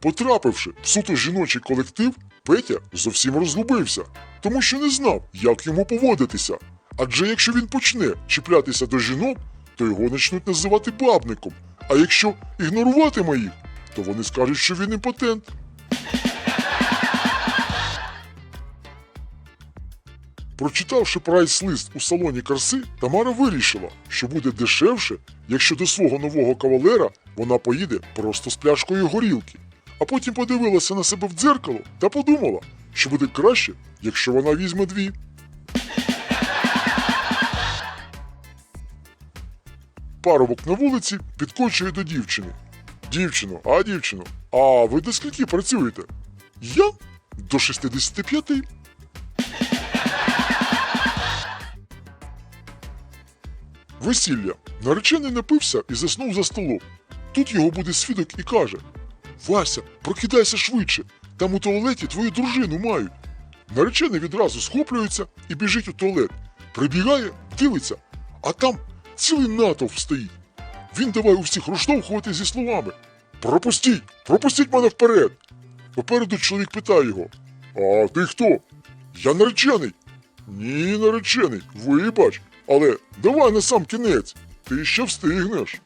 Потрапивши в суто жіночий колектив, Петя зовсім розгубився, тому що не знав, як йому поводитися. Адже якщо він почне чіплятися до жінок, то його почнуть називати бабником. А якщо ігноруватиме їх, то вони скажуть, що він імпотент. Прочитавши прайс-лист у салоні краси, Тамара вирішила, що буде дешевше, якщо до свого нового кавалера вона поїде просто з пляшкою горілки. А потім подивилася на себе в дзеркало та подумала, що буде краще, якщо вона візьме дві. Парубок на вулиці підкочує до дівчини. Дівчино, а дівчино, а ви до скільки працюєте? Я? До 65. Весілля. Наречений напився і заснув за столом. Тут його буде свідок і каже: Вася, прокидайся швидше, там у туалеті твою дружину мають. Наречений відразу схоплюється і біжить у туалет. Прибігає, дивиться, а там цілий натовп стоїть. Він давай у всіх розштовхувати зі словами: Пропустіть, пропустіть мене вперед. Попереду чоловік питає його: А ти хто? Я наречений. Ні, наречений, вибач, але давай на сам кінець, ти ще встигнеш.